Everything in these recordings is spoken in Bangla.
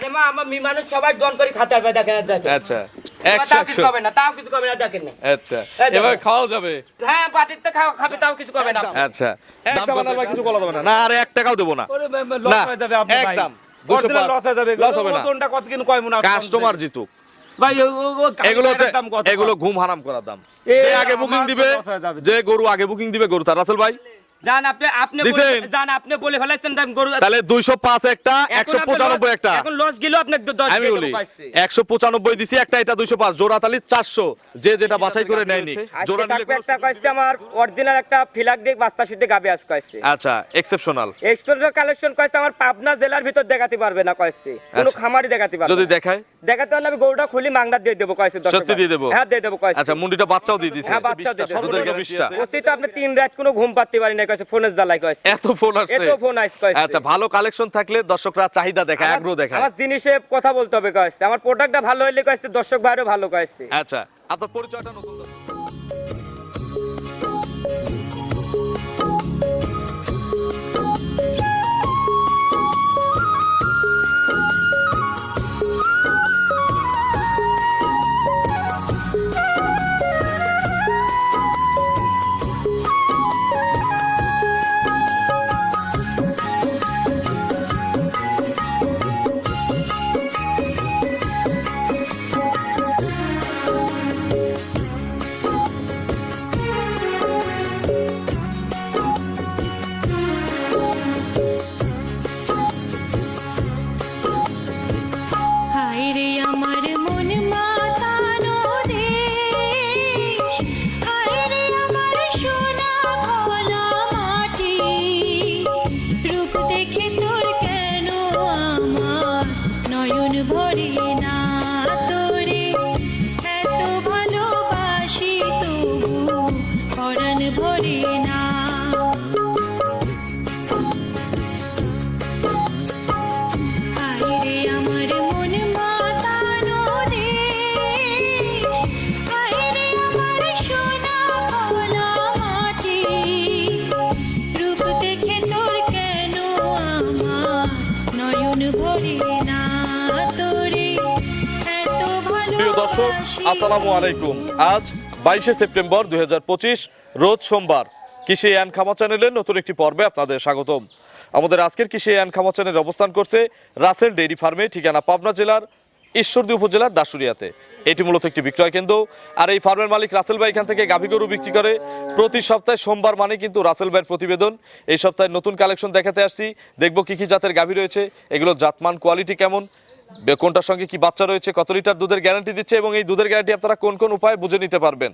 আরে মা আমার মি মানুষ সবাই দন করে খাতে পারবে দেখেন দেখেন। আচ্ছা একশো কিছু একশো না তাও কিছু করবে না দেখেন না। আচ্ছা এবার খাওয়া যাবে? হ্যাঁ বাটির তো খাওয়া খাবে তাও কিছু করবে না। আচ্ছা। একটা বানার কিছু বলা যাবে না। না আর এক টাকাও দেবো না। ওরে ভাই, ভাই, লস হয়ে যাবে আপনি একদম। লস হয়ে যাবে। লস হবে না। ওজনটা কত কয় কাস্টমার জিতুক। এগুলো ঘুম হারাম করা দাম। এ, যে আগে বুকিং দিবে হয়ে। যে গরু আগে বুকিং দিবে গরু তার রাসেল ভাই? জান আপনি আপনি বলে- জান আপনি বলে ফেলাইছেন দাম গরু তাহলে দুইশো পাঁচ একটা এখন একশো আপনি পঁচানব্বই লস- একটা। এখন লস গেলেও আপনাকে দশ আমি দিয়ে বলি দেবো পাইছি। একশো পঁচানব্বই দিছি একটা এটা দুইশো পাঁচ জোড়া তালি চারশো। যে যেটা বাছাই করে নেয়নি। জোড়া নিলে একটা কয়েছে আমার অরিজিনাল একটা ফিলাক বাস্তা শুদ্ধ গাবে আজ কয়েছে আচ্ছা এক্সেপশনাল কালেকশন কয়েছে আমার পাবনা জেলার ভিতর দেখাতে পারবে না কয়েছে কোনো আচ্ছা। খামারই দেখাতে পারবে যদি দেখায়? দেখাতে হলে আমি গরুটা খুলি মাংনা দিয়ে দেবো কয়েছে দশ সত্যি দিয়ে দেবো? হ্যাঁ দিয়ে দেবো কয়েছে আচ্ছা মুন্ডিটা বাচ্চাও দিয়ে দিছে। হ্যাঁ, বাচ্চাও দিয়ে বিশটা ওসি তো আপনি তিন রাত কোনো ঘুম পাতে পারি না কয়েছে ফোনের জ্বালাই কইছে। এত ফোন আছে এত ফোন আইস কইছে। আচ্ছা ভালো কালেকশন থাকলে দর্শকরা চাহিদা দেখায় আগ্রহ দেখায় আমার জিনিসে কথা বলতে হবে কইছে। আমার প্রোডাক্টটা ভালো হইলে কয়েছে দর্শক ভাইও ভালো কয়েছে আচ্ছা আপনার পরিচয়টা নতুন এত প্রিয় দর্শক আসসালামু আলাইকুম। আজ বাইশে সেপ্টেম্বর দুই হাজার পঁচিশ, রোজ সোমবার। কৃষি অ্যান খামা চ্যানেলের নতুন একটি পর্বে আপনাদের স্বাগতম। আমাদের আজকের কৃষি অ্যান খামা চ্যানেল অবস্থান করছে রাসেল ডেইরি ফার্মে, ঠিকানা পাবনা জেলার ঈশ্বরদী উপজেলার দাসুরিয়াতে এটি মূলত একটি বিক্রয় কেন্দ্র। আর এই ফার্মের মালিক রাসেল ভাই এখান থেকে গাভী গরু বিক্রি করে। প্রতি সপ্তাহে সোমবার মানে কিন্তু রাসেল ভাইয়ের প্রতিবেদন। এই সপ্তাহে নতুন কালেকশন দেখাতে আসছি। দেখব কি কি জাতের গাভী রয়েছে। এগুলোর জাতমান, কোয়ালিটি কেমন? কোনটার সঙ্গে কি বাচ্চা রয়েছে? কত লিটার দুধের গ্যারান্টি দিচ্ছে? এবং এই দুধের গ্যারান্টি আপনারা কোন কোন উপায়ে বুঝে নিতে পারবেন?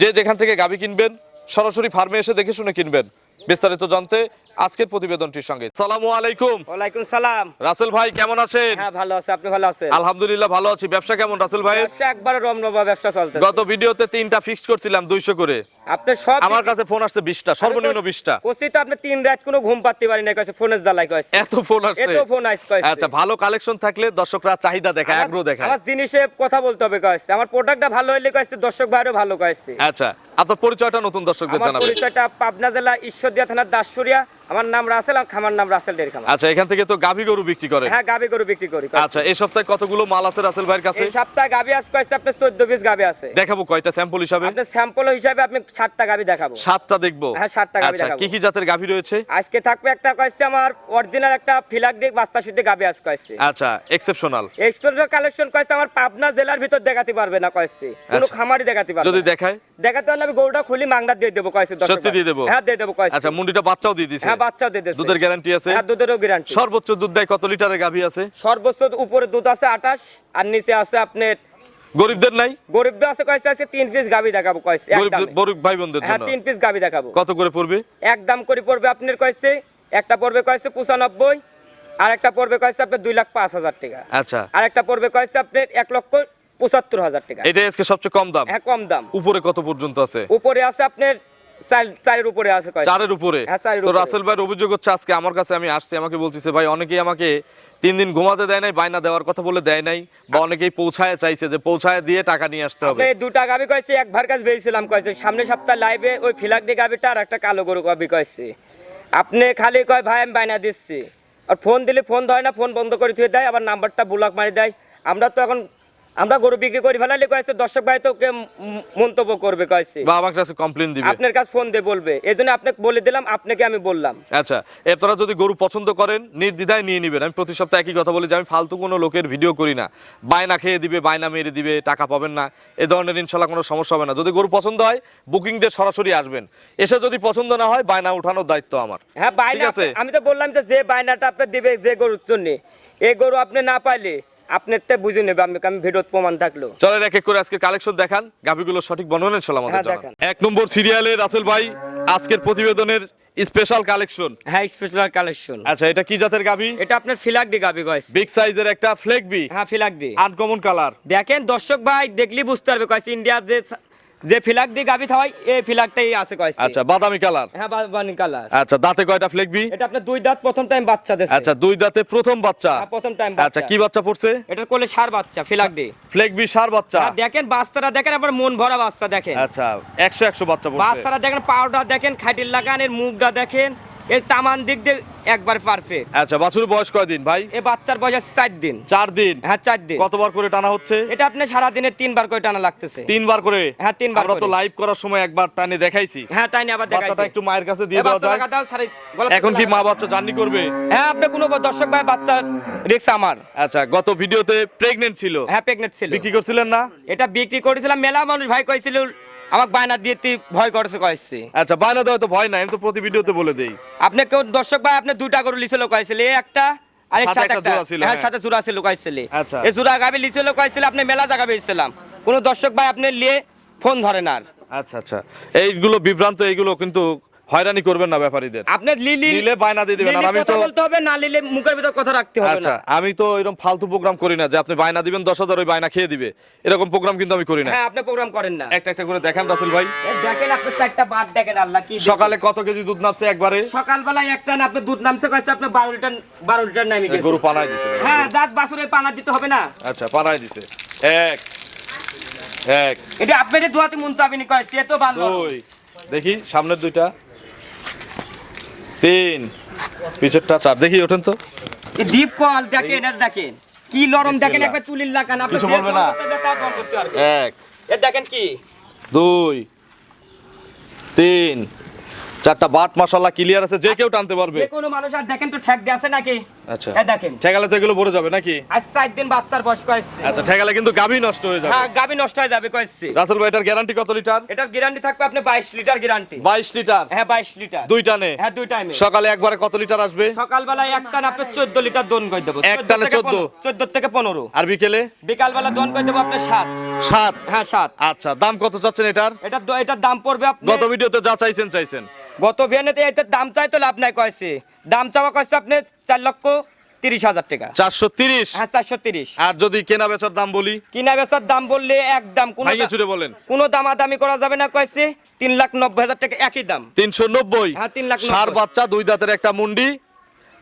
যে যেখান থেকে গাভী কিনবেন, সরাসরি ফার্মে এসে দেখে শুনে কিনবেন। বিস্তারিত জানতে আজকের প্রতিবেদনটির সঙ্গে। সালামু আলাইকুম। ওয়ালাইকুম সালাম। রাসেল ভাই কেমন আছেন? হ্যাঁ ভালো আছে। আপনি ভালো আছেন? আলহামদুলিল্লাহ ভালো আছি। ব্যবসা কেমন রাসেল ভাই? ব্যবসা একবারে রমরমা ব্যবসা চলতে গত ভিডিওতে তিনটা ফিক্স করছিলাম দুইশো করে। আপনি সব আমার কাছে ফোন আসছে বিশটা সর্বনিম্ন বিশটা। ওসি তো আপনি তিন রাত কোনো ঘুম পাতে পারি না কয়েছে ফোনের জ্বালাই কয়েছে। এত ফোন আসছে। এত ফোন আইস কয়েছে। আচ্ছা ভালো কালেকশন থাকলে দর্শকরা চাহিদা দেখায় আগ্রহ দেখায়। আমার জিনিসে কথা বলতে হবে কয়েছে। আমার প্রোডাক্টটা ভালো হইলে কয়েছে দর্শক বাইরেও ভালো কয়েছে। আচ্ছা আপনার পরিচয়টা নতুন দর্শকদের আমার জানাবেন। পরিচয়টা পাবনা জেলা ঈশ্বরদিয়া থানার দাসুরিয়া। আমার নাম রাসেল খামার নাম রাসেল ডেরি খামার। আচ্ছা এখান থেকে তো গাভী গরু বিক্রি করে। হ্যাঁ গাবি গরু বিক্রি করি আচ্ছা এই সপ্তাহে কতগুলো মাল আছে রাসেল ভাইয়ের কাছে? এই সপ্তাহে আজ কয়েছে আপনার চোদ্দ পিস গাবি আছে। দেখাবো কয়টা স্যাম্পল হিসাবে? আপনার স্যাম্পল হিসাবে আপনি গাবি দেখাবো। সাতটা দেখব? হ্যাঁ, গাভী আচ্ছা দেখাবো। কি কি জাতের গাভী রয়েছে? আজকে থাকবে একটা কয়েছে আমার অরিজিনাল একটা ফিলাক ডিক বাস্তা শুদ্ধ গাবি আজ কয়েছে আচ্ছা এক্সেপশনাল কালেকশন কয়েছে আমার পাবনা জেলার ভিতর দেখাতে পারবে না কয়েছে কোনো আচ্ছা। খামারই দেখাতে পারবে যদি দেখায়? দেখাতে হলে আমি গরুটা খুলি মাংনা দিয়ে দেবো কয়েছে সত্যি দিয়ে দেবো? হ্যাঁ দিয়ে দেবো কয়েছে আচ্ছা মুন্ডিটা বাচ্চাও দিয়ে দিছে? হ্যাঁ বাচ্চাও দিয়ে দুধের গ্যারান্টি আছে? হ্যাঁ দুধেরও গ্যারান্টি সর্বোচ্চ দুধ দেয় কত লিটারের গাভী আছে? সর্বোচ্চ উপরে দুধ আছে আঠাশ আর নিচে আছে আপনার গরিবদের নাই? গরিব আছে কয়েছে আছে তিন পিস গাবি দেখাবো কয়েছে এক গরিব ভাই বোনদের হ্যাঁ জন্য? তিন পিস গাবি দেখাবো। কত করে পড়বে? এক দাম করে পড়বে আপনার কয়েছে একটা পড়বে কয়েছে পঁচানব্বই আর একটা পড়বে কয়েছে আপনার দুই লাখ পাঁচ হাজার টাকা। আচ্ছা। আর একটা পড়বে কয়েছে আপনার এক লক্ষ পঁচাত্তর হাজার টাকা। এটাই আজকে সবচেয়ে কম দাম? হ্যাঁ কম দাম। উপরে কত পর্যন্ত আছে? উপরে আছে আপনার চারের উপরে আছে চারের উপরে? হ্যাঁ, তো রাসেল ভাইয়ের অভিযোগ হচ্ছে আজকে আমার কাছে আমি আসছি আমাকে বলতেছে ভাই অনেকেই আমাকে তিন দিন ঘুমাতে দেয় নাই বায়না দেওয়ার কথা বলে দেয় নাই বা অনেকেই পৌঁছায় চাইছে যে পৌঁছায় দিয়ে টাকা নিয়ে আসতে হবে। আপনি দুটা গাবি কয়েছে এক ভার কাছে বেরিয়েছিলাম কয়েছে সামনে সপ্তাহ লাইভে ওই গাবিটা আর একটা কালো গরু গাবি কয়েছে। আপনি খালি কয় ভাই আমি বাইনা দিচ্ছি। আর ফোন দিলে ফোন ধরে না ফোন বন্ধ করে থুয়ে দেয় আবার নাম্বারটা ব্লক মারি দেয়। আমরা তো এখন আমরা গরু বিক্রি করি ফেলালে কয়েছে দর্শক ভাই তো ম- মন্তব্য করবে কয়েছে। বা আমার কাছে কমপ্লেন দিবে। আপনার কাছে ফোন দিয়ে বলবে। এই জন্য আপনাকে বলে দিলাম আপনাকে আমি বললাম। আচ্ছা আপনারা যদি গরু পছন্দ করেন নির্দ্বিধায় নিয়ে নেবেন। আমি প্রতি সপ্তাহে একই কথা বলি যে আমি ফালতু কোনো লোকের ভিডিও করি না। বায়না খেয়ে দিবে বায়না মেরে দিবে টাকা পাবেন না। এ ধরনের ইনশাল্লাহ কোনো সমস্যা হবে না। যদি গরু পছন্দ হয় বুকিং দিয়ে সরাসরি আসবেন। এসে যদি পছন্দ না হয় বায়না উঠানোর দায়িত্ব আমার। হ্যাঁ বায়না আছে। আমি তো বললাম যে যে বায়নাটা আপনি দিবে যে গরুর জন্য। এই গরু আপনি না পাইলে আপনার তো বুঝে নেবে আমি আমি ভিডিওত প্রমাণ থাকল। চলেন এক এক করে আজকে কালেকশন দেখান। গাভিগুলো সঠিক বর্ণনা আমাদের হ্যাঁ, জানান। এক নম্বর সিরিয়ালে রাসেল ভাই আজকের প্রতিবেদনের স্পেশাল কালেকশন হ্যাঁ স্পেশাল কালেকশন আচ্ছা এটা কি জাতের গাবি এটা আপনার ফিলাকডি গাবি গয়েস বিগ সাইজের একটা ফ্লেগবি হ্যাঁ ফিলাকডি। আনকমন কালার দেখেন দর্শক ভাই দেখলি বুঝতে পারবে কয়েস ইন্ডিয়ার যে যে ফিলাকডি গাবি থাই এই ফিলাকটাই আছে কয় আচ্ছা বাদামি কালার? হ্যাঁ বাদামি কালার। আচ্ছা দাঁতে কয়টা ফ্লেকবি এটা আপনার দুই দাঁত প্রথম টাইম বাচ্চা দেছে। আচ্ছা দুই দাঁতে প্রথম বাচ্চা? হ্যাঁ, প্রথম টাইম আচ্ছা কি বাচ্চা পড়ছে? এটা কোলে সার বাচ্চা ফিলাকডি ফ্লেগবি সার বাচ্চা? আর দেখেন বাচ্চারা দেখেন আবার মন ভরা বাচ্চা দেখেন। আচ্ছা 100 100 বাচ্চা পড়ছে। বাচ্চারা দেখেন পাউডার দেখেন খাইটির লাগান এর মুখটা দেখেন এর তামান দিক দিয়ে একবার পারফেক্ট আচ্ছা বাছুর বয়স কয়দিন ভাই? এ বাচ্চার বয়স চার দিন। চার দিন? হ্যাঁ চার দিন। কতবার করে টানা হচ্ছে? এটা আপনি সারা দিনে তিনবার করে টানা লাগতেছে। তিনবার করে? হ্যাঁ, তিনবার আমরা তো লাইভ করার সময় একবার টানে দেখাইছি। হ্যাঁ নিয়ে আবার বাচ্চাটা দেখাইছি একটু মায়ের কাছে দিয়ে যায়। দাও, গলা এখন কি মা। বাচ্চা জার্নি করবে? হ্যাঁ আপনি কোনো দর্শক ভাই বাচ্চার রিক্স আমার। আচ্ছা গত ভিডিওতে প্রেগনেন্ট ছিল। হ্যাঁ প্রেগনেন্ট ছিল। বিক্রি করছিলেন না? এটা বিক্রি করেছিলাম মেলা মানুষ ভাই কইছিল আমাকে বায়না দিয়ে তুই ভয় করছে কয়েছে আচ্ছা বায়না দেওয়া তো ভয় নাই আমি তো প্রতি ভিডিওতে বলে দেই। আপনি কেউ দর্শক ভাই আপনি দুইটা করে লিছিল কয়েছিল এই একটা আর এর সাথে একটা হ্যাঁ হ্যাঁ। সাথে জোড়া ছিল কয়েছিল আচ্ছা। এই জোড়া গাবে লিছিল কয়েছিল আপনি মেলা জায়গা বেছিলাম কোন দর্শক ভাই আপনি নিয়ে ফোন ধরেন আর। আচ্ছা আচ্ছা। এইগুলো বিভ্রান্ত এইগুলো কিন্তু হয়রানি করবেন না ব্যাপারীদের। আপনি লিলি নিলে বায়না দিয়ে দিবেন, আর আমি তো- বলতে হবে না লিলে মুখের ভিতর কথা রাখতে হবে আচ্ছা আমি তো এরকম ফালতু প্রোগ্রাম করি না যে আপনি বায়না দিবেন দশ হাজার ওই বায়না খেয়ে দিবে। এরকম প্রোগ্রাম কিন্তু আমি করি না। হ্যাঁ আপনি প্রোগ্রাম করেন না। একটা একটা করে দেখান রাসেল ভাই। দেখেন আপনি চারটা বার দেখেন আল্লাহ কি সকালে কত কেজি দুধ নামছে একবারে? সকালবেলায় একটা না আপনি দুধ নামছে কয়েছে আপনি বারো লিটার বারো লিটার নামে গেছে। গরু পানায় দিছে। হ্যাঁ দাঁত বাসুরে পানা দিতে হবে না। আচ্ছা পানায় দিছে। এক। এক। এটা আপনাদের দোয়াতে মন চাবিনি এ তো ভালো। দেখি সামনের দুইটা। তিন। পিছেরটা চার দেখি ওঠেন তো। এই ডিপ কল দেখেন আর দেখেন। কি নরম দেখেন একবার তুলির লাগান আপনি কিছু বলবে না? এক। এর দেখেন কি? দুই। তিন। চারটা বাট মাসাল্লাহ ক্লিয়ার আছে যে কেউ টানতে পারবে। যে কোনো মানুষ আর দেখেন তো ঠেক দিয়ে আছে নাকি? আচ্ছা। এ দেখেন। ঠেকালে তো এগুলো পড়ে যাবে নাকি? আজ চার দিন বাচ্চার বয়স কয়েছে। আচ্ছা ঠেকালে কিন্তু গাভী নষ্ট হয়ে যাবে। হ্যাঁ গাবি নষ্ট হয়ে যাবে কয়েছে। রাসেল ভাই এটার গ্যারান্টি কত লিটার? এটার গ্যারান্টি থাকবে আপনি বাইশ লিটার গ্যারান্টি বাইশ লিটার? হ্যাঁ বাইশ লিটার। দুই টানে? হ্যাঁ দুই টাইমে সকালে একবারে কত লিটার আসবে? সকাল বেলায় এক টান আপনি চোদ্দ লিটার দোন করে দেবো। এক টানে 14? চোদ্দ? থেকে পনেরো। আর বিকেলে? বিকাল বেলা দোন করে দেবো আপনি সাত। সাত? হ্যাঁ সাত। আচ্ছা দাম কত চাচ্ছেন এটার? দ- এটার দাম পড়বে আপনি গত ভিডিওতে যা চাইছেন চাইছেন। গত ভিয়ানেতে এটার দাম চাই তো লাভ নাই কয়েছে দাম চাওয়া কয়েছে আপনি চার লক্ষ তিরিশ হাজার টাকা। চারশো তিরিশ? হ্যাঁ চারশো তিরিশ। আর যদি কেনা বেচার দাম বলি? কিনা বেচার দাম বললে একদম কোনো ভাইয়ে দা- চুরে বলেন। কোনো দামাদামি করা যাবে না কয়েছে তিন লাখ নব্বই হাজার টাকা একই দাম। তিনশো নব্বই? হ্যাঁ, তিন লাখ সার বাচ্চা দুই দাঁতের একটা মুন্ডি।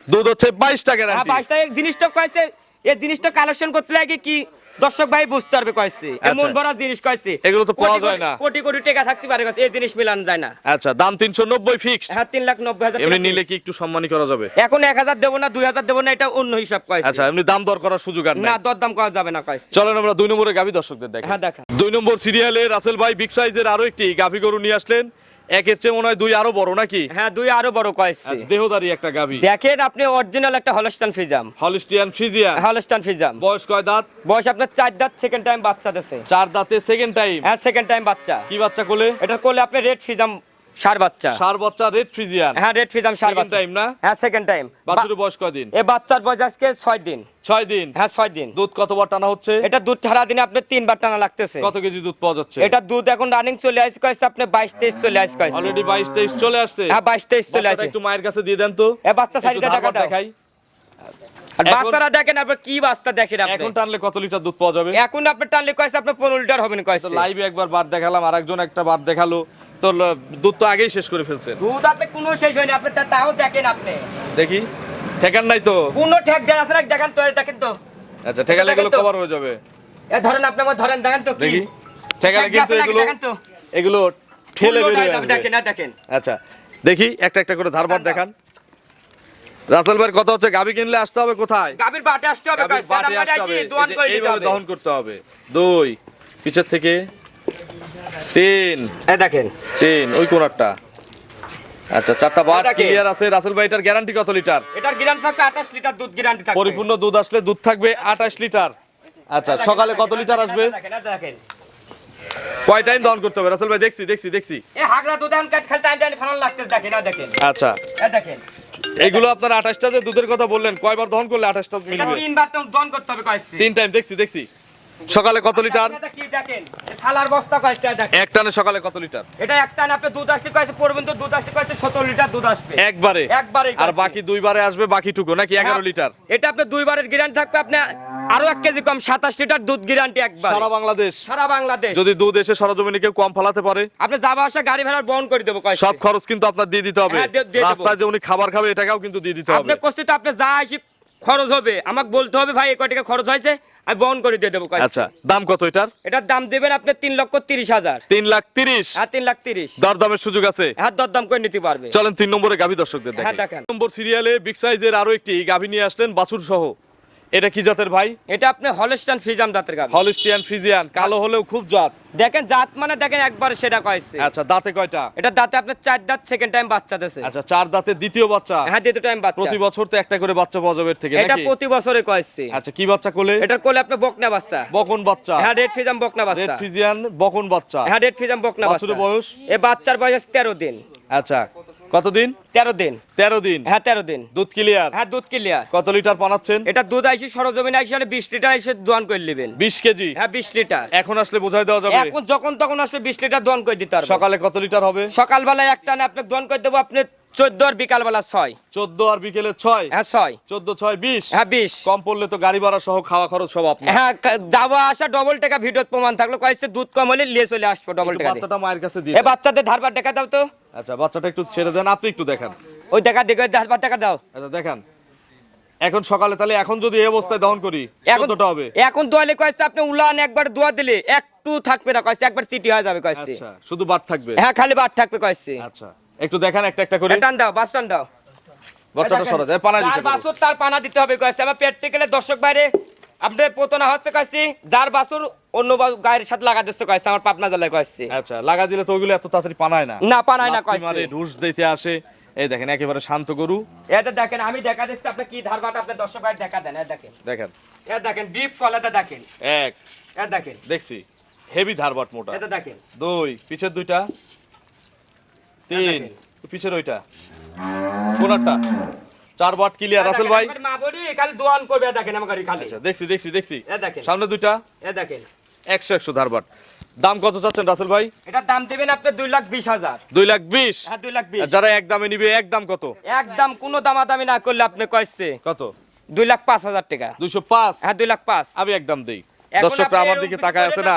দুধ হচ্ছে বাইশটা হ্যাঁ গ্যারান্টি বাইশটা এই জিনিসটা কয়েছে এই জিনিসটা কালেকশন করতে লাগে কি? দর্শক ভাই বুঝতে পারবে কয়েছে এমন আচ্ছা। বড় জিনিস কয়েছে এগুলো তো পাওয়া যায় না। কোটি কোটি টাকা থাকতে পারে কয়েছে এই জিনিস মিলানো যায় না। আচ্ছা দাম তিনশো নব্বই ফিক্সড হ্যাঁ তিন লাখ নব্বই হাজার এমনি নিলে কি একটু সম্মানী করা যাবে? এখন এক হাজার দেবো না দুই হাজার দেবো না এটা অন্য হিসাব কয়েছে আচ্ছা এমনি দাম দর করার সুযোগ আর না নাই দরদাম করা যাবে না কয়েছে চলেন আমরা দুই নম্বরে গাভী দর্শকদের দেখেন হ্যাঁ দেখা। দুই নম্বর সিরিয়ালে রাসেল ভাই বিগ সাইজের আরও একটি গাভী গরু নিয়ে আসলেন। একের চেয়ে মনে হয় দুই আরও বড় নাকি? হ্যাঁ দুই আরও বড় কয়েছে আচ্ছা, দেহদারি একটা গাভী। দেখেন আপনি অরিজিনাল একটা Holstein Friesian Holstein Friesian Holstein Friesian বয়স কয় দাঁত? বয়স আপনার চার দাঁত সেকেন্ড টাইম বাচ্চা দিছে। চার দাঁতে সেকেন্ড টাইম হ্যাঁ সেকেন্ড টাইম বাচ্চা। কি বাচ্চা কোলে? এটা করলে আপনি রেড ফিজাম সার বাচ্চা। সার বাচ্চা রেড ফ্রিজিয়ান হ্যাঁ রেড ফিজাম সার বাচ্চা। time না? হ্যাঁ সেকেন্ড টাইম বাছুরের বয়স কয়দিন বাচ্চার বয়স আজকে ছয় দিন। ছয় দিন? হ্যাঁ ছয় দিন। দুধ কতবার টানা হচ্ছে? এটা দুধ ছাড়া দিনে আপনি তিনবার টানা লাগতেছে। কত কেজি দুধ পাওয়া যাচ্ছে? এটা দুধ এখন রানিং চলে আসছে কয়েছে আপনি বাইশ তেইশ চলে আসছে কয়েছে। অলরেডি বাইশ তেইশ চলে আসছে? হ্যাঁ বাইশ তেইশ চলে আসছে একটু মায়ের কাছে দিয়ে দেন তো। এ বাচ্চা একটু সাইডে ধারবার দেখাই। আর বাচ্চারা দেখেন আপনি কি বাচ্চা দেখেন আপনি? এখন টানলে কত লিটার দুধ পাওয়া যাবে? এখন আপনি টানলে কয়েছে আপনি পনেরো লিটার হবেন কয়েছে। লাইভে একবার বার দেখালাম আরেকজন একটা বার দেখাল। তো দুধ তো আগেই শেষ করে ফেলছেন। দুধ আপনি কোনো শেষ হয়নি আপনি তাও দেখেন আপনি। দেখি। ঠেকান নাই তো? কোনো ঠেক দেন আছে দেখেন তো দেখেন তো। আচ্ছা ঠেকালে এগুলো কভার হয়ে যাবে। এ ধরেন আপনি আমার ধরেন দেখেন তো দেখি। ঠেকালে কিন্তু এগুলো এগুলো ঠেলে বেরিয়ে আসবে। দেখেন না দেখেন। আচ্ছা দেখি একটা একটা করে ধারবার দেখান রাসেল ভাইয়ের কথা হচ্ছে গাবি কিনলে আসতে হবে কোথায়? গাভীর বাটে আসতে হবে কয়েছে বাটে আসতে হবে। দহন করতে হবে। দুই পিছের থেকে তিন। এই দেখেন। তিন ওই কোনারটা। আচ্ছা চারটা এটাকে? ক্লিয়ার আছে। রাসেল ভাই এটার গ্যারান্টি কত লিটার? এটার গ্যারান্টি থাকবে 28 লিটার দুধ গ্যারান্টি থাকবে। পরিপূর্ণ দুধ আসলে দুধ থাকবে আঠাশ লিটার। আচ্ছা সকালে কত লিটার আসবে? দেখেন কয় টাইম দহন করতে হবে? রাসেল ভাই দেখছি দেখছি দেখছি। এই হাগরা দুধ এখন কাট খাল টাইম টাইম ফানাল লাগতে দেখেন এই দেখেন। আচ্ছা। এই দেখেন। এগুলো আপনার আঠাশটা যে দুধের কথা বললেন কয়বার দহন করলে আঠাশটা এটা মিলবে? তিনবার তো দন করতে হবে কয়েছে তিন টাইম দেখছি দেখছি। সকালে কত লিটার? সালার বস্তা এক টানে সকালে কত লিটার? এটা এক টান আপনি দুধ আসতে কয়েছে পড়বেন তো দুধ আসতে কয়েছে 17 লিটার দুধ আসবে। একবারে? একবারে আর বাকি দুইবারে আসবে বাকিটুকু নাকি এগারো লিটার? এটা আপনি দুইবারের গ্যারান্টি থাকবে আপনি আরও এক কেজি কম 27 লিটার দুধ গ্যারান্টি একবার। সারা বাংলাদেশ? সারা বাংলাদেশ। যদি দুধ এসে সরজমিনে কেউ কম ফলাতে পারে? আপনি যাবা আসা গাড়ি ভাড়া বহন করে দেবো সব খরচ কিন্তু আপনার দিয়ে দিতে হবে। হ্যাঁ। রাস্তায় যে উনি খাবার খাবে এটাকেও কিন্তু দিয়ে দিতে হবে। আপনি কষ্ট আপনি যা আসি খরচ হবে। আমাকে বলতে হবে ভাই এ কয় টাকা খরচ হয়েছে? আমি বহন করে দিয়ে দেবো। আচ্ছা দাম কত এটার? এটার দাম দেবেন আপনি তিন লক্ষ তিরিশ হাজার। তিন লাখ তিরিশ? হ্যাঁ তিন লাখ তিরিশ। দরদামের সুযোগ আছে? হ্যাঁ দরদাম করে নিতে পারবে। চলেন তিন নম্বরে গাভী দর্শকদের হ্যাঁ, দেখেন। নম্বর সিরিয়ালে বিগ সাইজের আরও একটি গাভী নিয়ে আসলেন বাছুর সহ এটা কি জাতের ভাই? এটা আপনি হলস্টান ফিজাম দাঁতের গাভি। হলিস্টিয়ান ফ্রিজিয়ান কালো হলেও খুব জাত। দেখেন জাত মানে দেখেন একবার সেটা কয়েছে। আচ্ছা দাঁতে কয়টা? এটা দাঁতে আপনার চার দাঁত সেকেন্ড টাইম বাচ্চা দিয়েছে আচ্ছা চার দাঁতে দ্বিতীয় বাচ্চা? হ্যাঁ দ্বিতীয় টাইম বাচ্চা। প্রতি বছর তো একটা করে বাচ্চা পাওয়া যাবে এর থেকে এটা প্রতি বছরে কয়েছে। আচ্ছা কি বাচ্চা কোলে? এটার কোলে আপনি বকনা বাচ্চা। বকন বাচ্চা। হ্যাঁ রেড ফিজাম বকনা বাচ্চা। রেড ফ্রিজিয়ান বকন বাচ্চা। হ্যাঁ রেড ফিজাম বকনা বাচ্চা। বাছুরের বয়স? এ বাচ্চার বয়স তেরো দিন। আচ্ছা কতদিন? তেরো দিন। তেরো দিন? হ্যাঁ তেরো দিন। দুধ ক্লিয়ার হ্যাঁ দুধ ক্লিয়ার কত লিটার পানাচ্ছেন এটা দুধ আইসি সরজমিনে আইসি হলে বিশ লিটার এসে দোয়ান করে নেবেন। বিশ কেজি? হ্যাঁ বিশ লিটার এখন আসলে বোঝাই দেওয়া যাবে। এখন যখন তখন বিশ লিটার দোয়ান করে দিতে সকালে কত লিটার হবে? সকালবেলায় একটা না আপনাকে দোয়ান করে দেবো আপনি চোদ্দ আর বিকালবেলা ছয়। চোদ্দ আর বিকেলে ছয়? হ্যাঁ ছয়। চোদ্দ ছয় বিশ? হ্যাঁ বিশ। কম পড়লে তো গাড়ি ভাড়া সহ খাওয়া খরচ সব আপনার। হ্যাঁ যাওয়া আসা ডবল টাকা ভিডিও প্রমাণ থাকল। কয়েছে দুধ কম হলে নিয়ে চলে আসব ডবল টাকা বাচ্চাটা মায়ের কাছে দিয়ে বাচ্চাদের ধারবার টাকা দাও তো। আচ্ছা বাচ্চাটা একটু ছেড়ে দেন আপনি একটু দেখান। ওই টাকা দেখে ধারবার টাকা দাও। আচ্ছা দেখান। এখন সকালে তাহলে এখন যদি এই অবস্থায় দহন করি এখন হবে। এখন দোয়ালে কয়েছে আপনি উলান একবার দোয়া দিলে একটু থাকবে না কয়েছে একবার সিটি হয়ে যাবে কয়েছে। আচ্ছা শুধু বাট থাকবে? হ্যাঁ খালি বাট থাকবে কয়েছে। আচ্ছা একটু দেখান একটা একটা করে। টান দাও বাস টান দাও। বাচ্চাটা সরা যায় পানা দিতে। তার পানা দিতে হবে কয়েছে। আমার পেটতে গেলে দর্শক বাইরে আপনার পোতনা হচ্ছে কয়েছি যার বাছুর অন্য গায়ের সাথে লাগা দিচ্ছে কয়েছে আমার পাপনা জেলায় কয়েছে। আচ্ছা লাগা দিলে তো ওগুলো এত তাড়াতাড়ি পানায় না। না পানায় না কয়েছে। ঢুস দিতে আসে এই দেখেন একেবারে শান্ত গরু। এটা দেখেন আমি দেখা দিচ্ছি আপনি কি ধারবাট আপনার দর্শক বাইরে দেখা দেন এটা দেখেন। দেখেন। এটা দেখেন ডিপ ফলাটা দেখেন। এক এটা দেখেন। দেখছি হেভি ধারবাট মোটা। এটা দেখেন। দুই পিছের দুইটা। তিন পিছের ওইটা। কোনটা? চার বাট ক্লিয়ার রাসেল ভাই? মা বলি খালি দোয়ান করবে দেখেন আমার গাড়ি খালি। আচ্ছা দেখছি দেখছি দেখছি। এটা দেখেন। সামনে দুইটা। এটা দেখেন। একশো একশো ধারবাট দাম কত চাচ্ছেন রাসেল ভাই? এটার দাম দেবেন আপনি দুই লাখ বিশ হাজার। দুই লাখ বিশ? হ্যাঁ দুই লাখ বিশ। যারা এক দামে নিবে এক দাম কত? এক একদম কোনো দামাদামি না করলে আপনি কয়েছে কত? দুই লাখ পাঁচ হাজার টাকা। দুইশো পাঁচ? হ্যাঁ দুই লাখ পাঁচ। আমি একদম দেই। এখন দর্শকরা আমার দিকে তাকায় আছে না।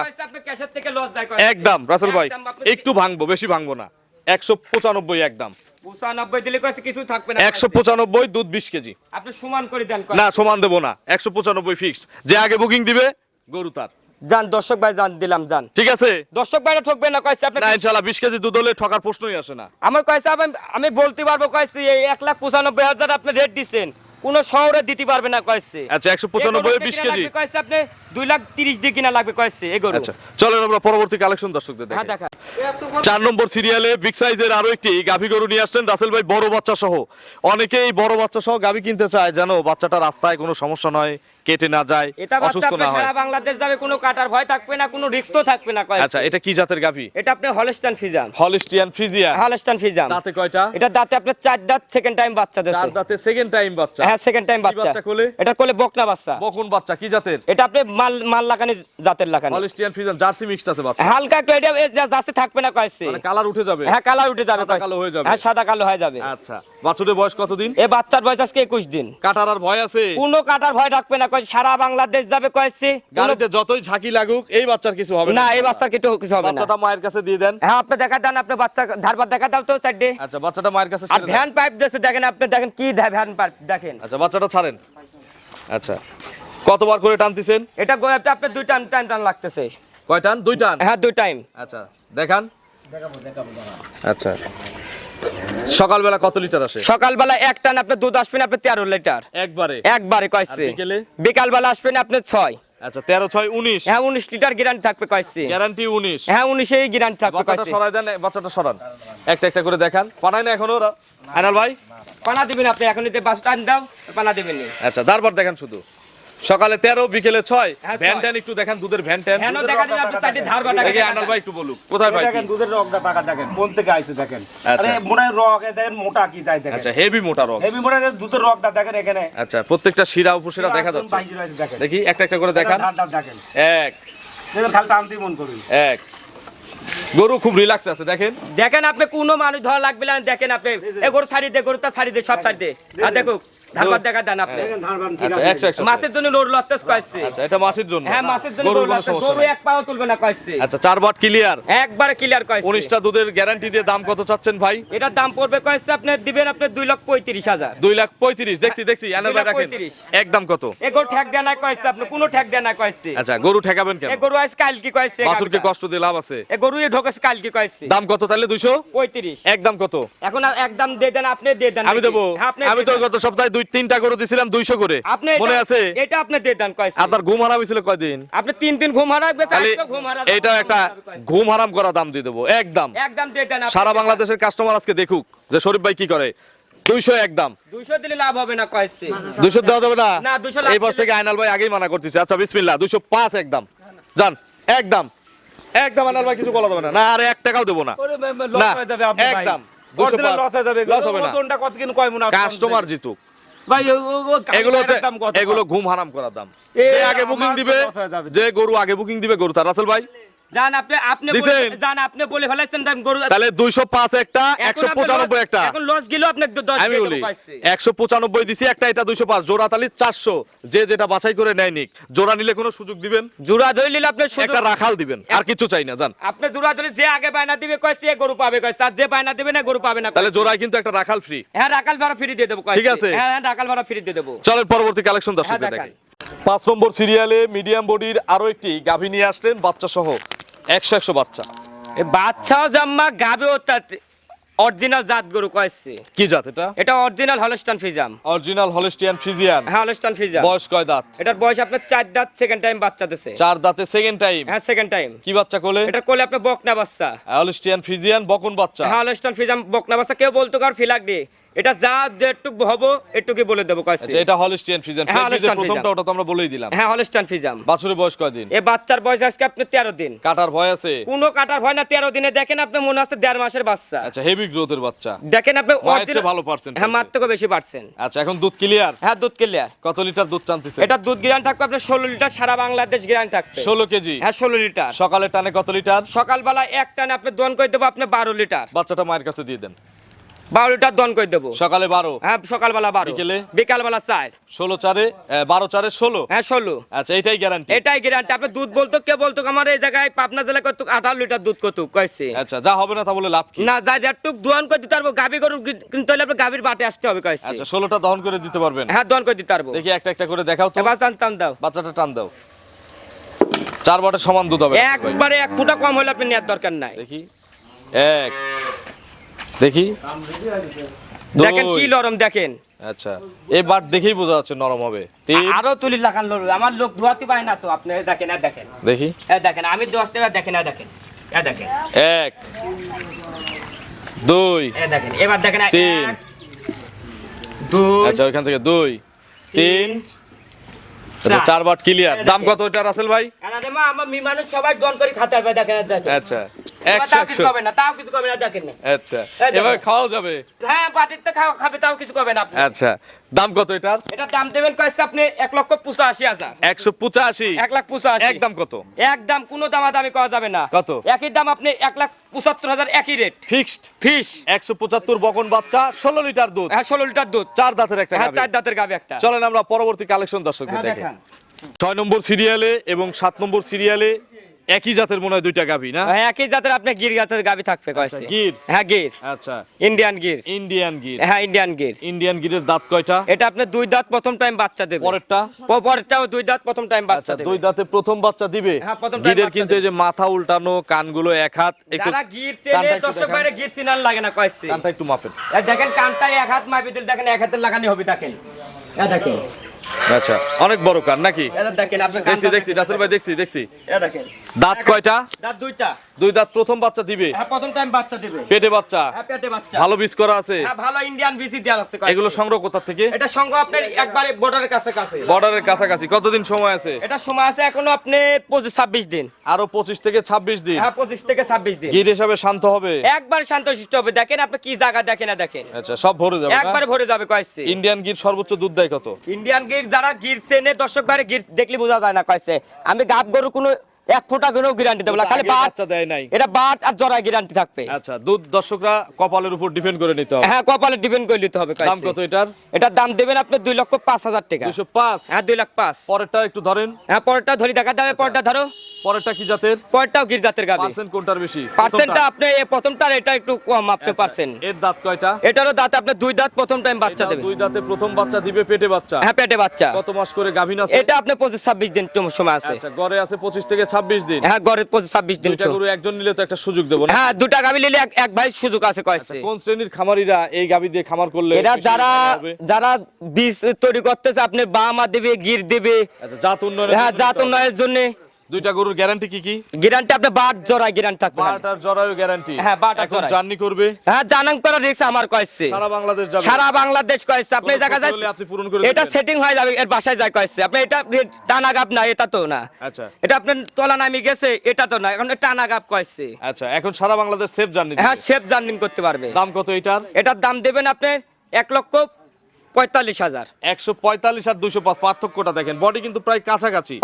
একদম রাসেল ভাই একটু ভাঙবো বেশি ভাঙবো না। একশো পঁচানব্বই একদম পঁচানব্বই দিলে কিছু থাকবে না। একশো পঁচানব্বই দুধ বিশ কেজি। আপনি সমান করে দেন না সমান দেবো না। একশো পঁচানব্বই ফিক্সড যে আগে বুকিং দিবে গরু তার। যান দর্শক ভাই যান দিলাম যান। ঠিক আছে? দর্শক ভাইরা ঠকবেন না কয়েছে আপনি না ইনশাআল্লাহ বিশ কেজি দুধ হলে ঠকার প্রশ্নই আসে না। আমার কয়েছে আমি আমি বলতে পারব কয়েছে এই এক লাখ পঁচানব্বই হাজার আপনি রেট দিবেন কোন শহরে দিতে পারবে না কয়েছে আচ্ছা একশো পঁচানব্বই বিশ কেজি। কয়েছে আপনি দুই লাখ তিরিশ দিয়ে কিনা লাগবে কয়েছে এগোরু আচ্ছা চলেন আমরা পরবর্তী কালেকশন দর্শকদের হ্যাঁ দেখা। চার নম্বর সিরিয়ালে বিগ সাইজের আরও একটি গাভী গরু নিয়ে আসছেন রাসেল ভাই বড় বাচ্চা সহ। অনেকেই বড় বাচ্চা সহ গাভী কিনতে চায় জানো বাচ্চাটা রাস্তায় কোনো সমস্যা নয় কেটে না যায় এটা অসুস্থ না হয়। বাংলাদেশ যাবে কোনো কাটার ভয় থাকবে না কোনো রিস্ক তো থাকবে না আচ্ছা এটা কি জাতের গাভী? এটা আপনি হলস্টান ফিজাম হলিস্টিয়ান ফ্রিজিয়া হলস্টান ফিজাম দাঁতে কয়টা? এটা দাঁতে আপনার চার দাঁত সেকেন্ড টাইম বাচ্চা দিয়েছে। চার দাঁতে সেকেন্ড টাইম বাচ্চা। হ্যাঁ সেকেন্ড টাইম বাচ্চা। বাচ্চা কোলে? এটা কোলে বকনা বাচ্চা। বকুন বাচ্চা কি জাতের? এটা আপনি মাল মাল লাগানি জাতের লাগানি। হলিস্টিয়ান ফ্রিজিয়ান জার্সি মিক্সড আছে বাচ্চা হালকা একটু এটা যাচ্ছে থাকবে না কয়েছে। মানে কালার উঠে যাবে। হ্যাঁ কালার উঠে যাবে কালো হয়ে যাবে। হ্যাঁ সাদা কালো হয়ে যাবে। আচ্ছা বাছুরের বয়স কতদিন? এ বাচ্চার বয়স আজকে একুশ দিন। কাটার আর ভয় আছে? কোনো কাটার ভয় থাকবে না সারা বাংলাদেশ যাবে কয়েছে। গাড়িতে যতই ঝাঁকি লাগুক এই বাচ্চার কিছু হবে না। এই বাচ্চার কিছু কিছু হবে না। বাচ্চাটা মায়ের কাছে দিয়ে দেন। হ্যাঁ আপনি দেখা দেন আপনি বাচ্চা ধারবার দেখা দাও তো চারটে আচ্ছা বাচ্চাটা মায়ের কাছে আর ভ্যান পাইপ দেখেন আপনি দেখেন কি ভ্যান পাইপ দেখেন। আচ্ছা বাচ্চাটা ছাড়েন। আচ্ছা। কতবার করে টানতেছেন? এটা গোয়াতে আপনার দুই টাইম টাইম টাইম লাগতেছে। কয় টান? দুই টান? হ্যাঁ দুই টাইম। আচ্ছা দেখান। আচ্ছা। সকালবেলা কত লিটার আসে? সকালবেলা এক টান আপনি দুধ আসবেন আপনি তেরো লিটার। একবারে? একবারে কয়েছে? বিকালবেলা আসবেন আপনি ছয়। আচ্ছা তেরো ছয় উনিশ? হ্যাঁ উনিশ লিটার গ্যারান্টি থাকবে কয়েছে গ্যারান্টি উনিশ? হ্যাঁ উনিশেই গ্যারান্টি থাকবে বাচ্চাটা সরাই দেন বাচ্চাটা সরান। একটা একটা করে দেখান। পানায় না এখনও আনাল ভাই? পানা দিবেন আপনি এখন নিতে বাস টান দাও পানা দিবেন নি। আচ্ছা তারপর দেখেন শুধু। সকালে তেরো বিকেলে ছয়। হ্যাঁ, একটু দেখেন দুধের ভ্যান ট্যান হ্যাঁ দেখা দিবেন আপনি চারটি ধার বাটা দেখি আনাল ভাই একটু বলুক। কোথায় ভাই দেখেন দুধের রকটা টাকা দেখেন কোন থেকে আইছে দেখেন? আচ্ছা। আরে মনে হয় রক দেখেন মোটা কি তাই দেখেন। আচ্ছা হেভি মোটা রং হেভি মনে দুধের রকটা দেখেন এখানে। আচ্ছা প্রত্যেকটা শিরা উপশিরা দেখা যাচ্ছে। দেখি একটা একটা করে দেখান এক। খালি মন এক। গরু খুব রিল্যাক্স আছে দেখেন। দেখেন আপনি কোনো মানুষ ধরা লাগবে না দেখেন আপনি। এ গরু ছাড়ি দে গরু তা ছাড়ি দে সব ছাড়ি দে। আর দেখো ধারবার দেখা দেন আপনি। আচ্ছা মাছের জন্য লত্তেস কয়েছে আচ্ছা এটা মাছের জন্য। হ্যাঁ মাছের জন্য গরুর লোর কোনো গরু এক পাও তুলবে না কয়েছে আচ্ছা চার বাট ক্লিয়ার একবারে ক্লিয়ার কয়েছে উনিশটা দুধের গ্যারান্টি দিয়ে দাম কত চাচ্ছেন ভাই? এটার দাম পড়বে কয়েছে আপনি দিবেন আপনি দুই লক্ষ পঁয়ত্রিশ হাজার। দুই লাখ পঁয়ত্রিশ দেখছি দেখছি আনাল ভাই রাখেন। একদম কত? এ গরু ঠেক দেয় না কয়েছে আপনি কোনো ঠেক কয়েছে আচ্ছা গরু ঠেকাবেন কেন? এ গরু আজ কাল কি কয়েছে বাছুরকে কষ্ট দিয়ে লাভ আছে। এ গরু এ ঢোকেছে কাল কি কয়েছে দাম কত তাহলে দুইশো? পঁয়ত্রিশ। একদম কত? এখন আর একদম দিয়ে দেন আপনি দিয়ে দেন আমি দেবো। হ্যাঁ, আপনি আমি তো গত সপ্তাহে দুই তিনটা গরু দিছিলাম দুইশো করে। আপনি মনে আছে? এটা আপনি দিয়ে দেন কয়েছে আপনার ঘুম হারাম হয়েছিল কয়দিন? আপনি তিন দিন ঘুম হারাবে ঘুম হারা এইটাও একটা ঘুম হারাম করা দাম দিয়ে দেবো একদম। একদম দিয়ে দেন সারা বাংলাদেশের কাস্টমার আজকে দেখুক যে শরীফ ভাই কি করে। দুইশো একদম। দুইশো দিলে লাভ হবে না কয়েছে দুইশো দেওয়া যাবে না? না, 200 এই বস থেকে আইনাল ভাই আগেই মানা করতেছে। আচ্ছা বিসমিল্লাহ দুইশো পাঁচ একদম। যান একদম। একদম আইনাল ভাই কিছু বলা যাবে না। না আর এক টাকাও দেবো না। হয়ে একদম। লস হয়ে যাবে। লস হবে না। কত কিন কয় কাস্টমার জিতুক। ভাই এগুলো এগুলো ঘুম হারাম করার দাম। এ, যে আগে বুকিং দিবে। যে গরু আগে বুকিং দিবে গরু তার রাসেল ভাই? জান আপনি আপনি বলে- জান আপনি বলে ফেলাইছেন গরু তাহলে দুইশো পাঁচ একটা এখন একশো আপনি পঁচানব্বই লস- একটা। এখন লস গেলেও আপনি দশ আমি দিয়ে বলি দেবো কয়েছে। একশো পঁচানব্বই দিছি একটা এটা দুইশো পাঁচ জোড়া তালি চারশো। যে যেটা বাছাই করে নেয় নিক। জোড়া নিলে কোনো সুযোগ দিবেন? জোড়া ধরে নিলে আপনি শুধু একটা রাখাল দিবেন আর কিছু চাই না জান। আপনি জোড়া ধরে যে আগে বায়না দিবে কয়েছে এ গরু পাবে কয়েছে আর যে বায়না দিবে না গরু পাবে না তাহলে। জোড়ায় কিন্তু একটা রাখাল ফ্রি হ্যাঁ রাখাল ভাড়া ফ্রি দিয়ে দেবো। ঠিক আছে। হ্যাঁ হ্যাঁ রাকাল ভাড়া ফ্রি দিয়ে দেবো। চলেন পরবর্তী কালেকশন হ্যাঁ, দর্শকদের পাঁচ নম্বর সিরিয়ালে মিডিয়াম বডির আরও একটি গাভী নিয়ে আসলেন বাচ্চা সহ একশো একশো বাচ্চা। এ বাচ্চাও জাম্মা গাবেও তার অরিজিনাল জাত গরু কয়েছে। কি জাত এটা? এটা original Holstein Friesian. Original Holstein Friesian হ্যাঁ হলস্টান ফিজাম। বয়স কয় দাঁত? এটার বয়স আপনার চার দাঁত সেকেন্ড টাইম বাচ্চা দিছে। চার দাঁতে সেকেন্ড টাইম হ্যাঁ সেকেন্ড টাইম কি বাচ্চা কোলে? এটা কোলে আপনার বকনা বাচ্চা। হলস্টিয়ান ফ্রিজিয়ান বকন বাচ্চা। হ্যাঁ হলস্টান ফিজাম বকনা বাচ্চা কেউ বলতো কার ফিলাক দিয়ে এটা যা যেটুকু হব এটুকুই বলে দেবো কয়েছে আচ্ছা এটা হলস্টিয়ান ফ্রিজিয়ান হ্যাঁ, Holstein প্রথমটা ওটা তো আমরা বলেই দিলাম। হ্যাঁ হলস্টান ফিজাম বাছুরের বয়স কয়দিন এ বাচ্চার বয়স আজকে আপনি তেরো দিন। কাটার ভয় আছে? কোনো কাটার হয় না তেরো দিনে দেখেন আপনি মনে দেড় মাসের বাচ্চা। আচ্ছা হেভি গ্রোথের বাচ্চা। দেখেন আপনি ভালো হ্যাঁ মার থেকে বেশি পারছেন আচ্ছা এখন দুধ ক্লিয়ার হ্যাঁ দুধ ক্লিয়ার কত লিটার দুধ টানতেছে এটা দুধ গ্রান থাকবে আপনার ষোলো লিটার সারা বাংলাদেশ গ্রান থাকবে। ষোলো কেজি? হ্যাঁ ষোলো লিটার। সকালে টানে কত লিটার? সকালবেলা এক টানে আপনি দন করে দেবো আপনি বারো লিটার। বাচ্চাটা মায়ের কাছে দিয়ে দেন। বারো লিটার দন করে দেবো? সকালে বারো। হ্যাঁ সকালবেলা বারো। বিকেলে? বিকালবেলা চার। ষোলো চারে বারো চারে ষোলো? হ্যাঁ ষোলো। আচ্ছা এটাই গ্যারান্টি এটাই গ্যারান্টি আপনি দুধ বলতো কে বলতো? আমার এই জায়গায় পাবনা জেলা কত? আঠারো লিটার দুধ কত? কয়েছে আচ্ছা যা হবে না তা বলে লাভ কি? না যা যেটুক দোয়ান করে দিতে পারব গাভি গরু কিনতে হলে আপনি গাভির বাটে আসতে হবে কয়েছে আচ্ছা ষোলোটা দহন করে দিতে পারবেন। হ্যাঁ দোয়ান করে দিতে পারব। দেখি একটা একটা করে দেখাও তো। এবার টান টান দাও। বাচ্চাটা টান দাও। চার বটে সমান দুধ হবে। একবারে এক ফুটা কম হলে আপনি নেওয়ার দরকার নাই। দেখি। এক দেখি। দেখেন কি লরম দেখেন। আচ্ছা এই বাট দেখেই বোঝা যাচ্ছে নরম হবে। আরও তুলি লাগান আমার লোক ধোয়াতে পায় না তো আপনি দেখেন আর দেখেন। দেখি। এ দেখেন আমি দেখেন আর দেখেন এ দেখেন। এক দুই দেখেন এবার দেখেন তিন। দুই আচ্ছা ওইখান থেকে দুই তিন। আচ্ছা চার। বাট ক্লিয়ার দাম কত এটা রাসেল ভাই? আরে মা আমার মি মানুষ সবাই দন করে খাতে হবে দেখেন দেখেন। আচ্ছা। তাও কিছু একশো। না তাও কিছু না দেখেন আচ্ছা এবার খাওয়া যাবে? হ্যাঁ পাটির তো খাওয়া খাবে তাও কিছু করবে না আচ্ছা দাম কত এটার? এটার দাম দেবেন কয়েছে আপনি এক লক্ষ পঁচাশি হাজার। একশো পঁচাশি? এক লাখ পঁচাশি। একদম কত? একদম কোনো দামা দামি করা যাবে না। কত? একই দাম আপনি এক লাখ পঁচাত্তর হাজার একই রেট ফিক্সড ফিস একশো পঁচাত্তর বকন বাচ্চা ষোলো লিটার দুধ। হ্যাঁ ষোলো লিটার দুধ। চার দাঁতের একটা হ্যাঁ চার দাঁতের গাবে একটা। চলেন আমরা পরবর্তী কালেকশন দর্শকদের হ্যাঁ ছয় নম্বর সিরিয়ালে এবং সাত নম্বর সিরিয়ালে একই জাতের মনে হয় দুইটা গাভী না? হ্যাঁ, একই জাতের আপনার গির জাতের গাবি থাকবে কয়েছে গির? হ্যাঁ গির। আচ্ছা। ইন্ডিয়ান গির। ইন্ডিয়ান গির। হ্যাঁ ইন্ডিয়ান গির। ইন্ডিয়ান গিরের দাঁত কয়টা? এটা আপনার দুই দাঁত প্রথম টাইম বাচ্চা দেবে। পরেরটা? পরেরটাও দুই দাঁত প্রথম টাইম আচ্ছা বাচ্চা দেবে। দুই দাঁতে প্রথম বাচ্চা দিবে? হ্যাঁ, প্রথম time গিরের কিন্তু এই যে মাথা উল্টানো কানগুলো এক হাত একটু যারা গির কানটা চেনে দর্শক বাইরে গির চিনার লাগে না কয়েছে কানটা একটু মাপেন। দেখেন কানটাই এক হাত মাপি দিল দেখেন এক হাতের লাগানি হবে দেখেন। দেখেন। আচ্ছা অনেক বড় কান নাকি? দেখছি দেখছি রাসেল ভাই দেখছি দেখছি। দাঁত কয়টা? দাঁত দুইটা। দুই দাঁত প্রথম বাচ্চা দিবে? হ্যাঁ প্রথম টাইম বাচ্চা দেবে। পেটে বাচ্চা? হ্যাঁ পেটে বাচ্চা। ভালো বীজ করা আছে? হ্যাঁ ভালো ইন্ডিয়ান বিসি দেওয়া আছে এগুলো সংগ্রহ কোথা থেকে? এটা সঙ্গ আপনার একবারে বর্ডারের কাছে কাছে বর্ডারের কাছাকাছি। কতদিন সময় আছে? এটা সময় আছে এখনও আপনি পঁচিশ ছাব্বিশ দিন। আরও পঁচিশ থেকে ছাব্বিশ দিন? হ্যাঁ পঁচিশ থেকে ছাব্বিশ দিন। গির হিসাবে শান্ত হবে? একবার শান্তশিষ্ট হবে। দেখেন আপনি কি জায়গা দেখেন না দেখেন। আচ্ছা সব ভরে যাবে? একবার ভরে যাবে কয়েছে ইন্ডিয়ান গির সর্বোচ্চ দুধ দেয় কত? ইন্ডিয়ান গির যারা গির দর্শক বাইরে দেখলে বোঝা যায় না কয়েছে আমি গাব গরু কোনো এক ফোঁটা কোনো গ্যারান্টি দেবো না। খালি বাট দেয় নাই। এটা বাট আর জরায় গ্যারান্টি থাকবে। আচ্ছা দুধ দর্শকরা কপালের উপর ডিপেন্ড করে নিতে হবে। হ্যাঁ কপালে ডিপেন্ড করে নিতে হবে দাম কত এটার? এটার দাম দেবেন আপনি দুই লক্ষ পাঁচ হাজার টাকা। দুশো পাঁচ? হ্যাঁ দুই লাখ পাঁচ। পরেরটা একটু ধরেন। হ্যাঁ পরেরটা ধরি দেখা যাবে পরেরটা ধরো। পরেরটা কি জাতের? পরেরটাও গির জাতের গাবি। পার্সেন্ট কোনটার বেশি? পার্সেন্টটা আপনি এই প্রথমটার এটা একটু কম আপনি আচ্ছা, পার্সেন্ট। এর দাঁত কয়টা? এটারও দাঁত আপনি দুই দাঁত প্রথম টাইম বাচ্চা দেবে দুই দাঁতে প্রথম বাচ্চা দিবে পেটে বাচ্চা? হ্যাঁ পেটে বাচ্চা। কত মাস করে গাভিন আছে? এটা আপনি পঁচিশ ছাব্বিশ দিন সময় আছে। আচ্ছা গড়ে আছে পঁচিশ থেকে ছাব্বিশ দিন। হ্যাঁ গড়ে দিন গরু একজন নিলে তো একটা সুযোগ দেবো না? হ্যাঁ দুটা গাবি নিলে এক- এক ভাই সুযোগ আছে কয়েছে। কোন শ্রেণির খামারিরা এই গাবি দিয়ে খামার করলে এরা যারা যারা বীজ তৈরি করতেছে আপনি বামা দেবে গির দেবে। আচ্ছা জাত উন্নয়নের হ্যাঁ জাত উন্নয়নের জন্য দুইটা গরুর গ্যারান্টি কি কি? গ্যারান্টি আপনি বাট জড়াই গ্যারান্টি থাকবে বাট আর জরায়ু গ্যারান্টি হ্যাঁ, বাট আর জরায়ু। জার্নি করবে? হ্যাঁ জানাং করা রিক্স আমার কয়েছে। সারা বাংলাদেশ যাবে। সারা বাংলাদেশ কয়েছে। আপনি ক্ষতি যায় আপনি পূরণ করে এটা সেটিং হয়ে যাবে এর বাসায় যায় কয়েছে। আপনি এটা টানা গাপ না এটা তো না। আচ্ছা। এটা আপনার তলা নামি গেছে এটা তো না। এখন টানা গাপ কয়েছে। আচ্ছা এখন সারা বাংলাদেশ সেফ জার্নি হ্যাঁ শেপ জার্নিং করতে পারবে। দাম কত এটার? এটার দাম দেবেন আপনি এক লক্ষ পঁয়তাল্লিশ হাজার। একশো পঁয়তাল্লিশ আর দুশো পাঁচ পার্থক্যটা দেখেন। বডি কিন্তু প্রায় কাছাকাছি।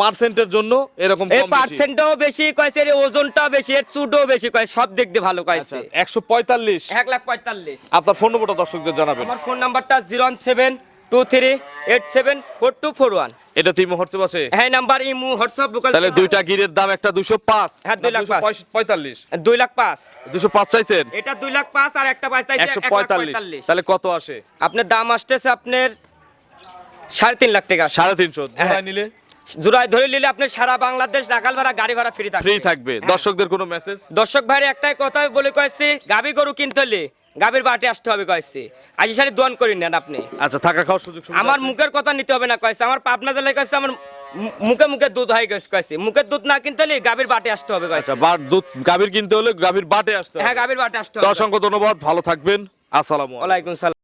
পার্সেন্টের জন্য এরকম এই পার্সেন্টটাও বেশি। কয়েছে এর ওজনটাও বেশি এর চুটও বেশি কয় সব দিক দিয়ে ভালো আচ্ছা কয়েছে একশো পঁয়তাল্লিশ। এক লাখ পঁয়তাল্লিশ। আপনার ফোন নম্বরটা দর্শকদের জানাবেন। আমার ফোন নাম্বারটা zero seven two three eight seven four two four one এটা তিন মুহূর্তে আছে হ্যাঁ নাম্বার ইমু হোয়াটসঅ্যাপ তাহলে দুইটা গিরের দাম একটা দুশো পাঁচ। হ্যাঁ, দুই লাখ পাঁচ। পঁয়তাল্লিশ। দুই লাখ পাঁচ। দুশো পাঁচ চাইছেন? এটা দুই লাখ পাঁচ আর একটা পাঁচ চাইছে একশো এক লাখ পঁয়তাল্লিশ। পঁয়তাল্লিশ। তাহলে কত আসে? আপনার দাম আসতেছে আপনার সাড়ে তিন লাখ টাকা। সাড়ে তিনশো। হ্যাঁ। জোড়ায় নিলে? জোড়ায় ধরে নিলে আপনার সারা বাংলাদেশ রাখাল ভাড়া গাড়ি ভাড়া ফ্রি থাকবে। ফ্রি থাকবে। দর্শকদের কোনো মেসেজ দর্শক ভাই একটাই কথা বলে কয়েছি গাবি গরু কিনতে হলে গাবির বাটে আসতে হবে কয়েছে আজি সারি দোয়ান করে নেন আপনি। আচ্ছা থাকা খাওয়ার সুযোগ আমার মুখের কথা নিতে হবে না কয়েছে আমার পাবনা জেলায় কয়েছে আমার মুখে মুখে দুধ হয়ে গেছে কয়েছে মুখের দুধ না কিনতে হলে গাবির বাটে আসতে হবে কয়েছে আচ্ছা বার দুধ গাভীর কিনতে হলে গাভীর বাটে আসতে হবে। হ্যাঁ গাবির বাটে আসতে হবে। অসংখ্য ধন্যবাদ ভালো থাকবেন। আসসালামু আলাইকুম। সালাম।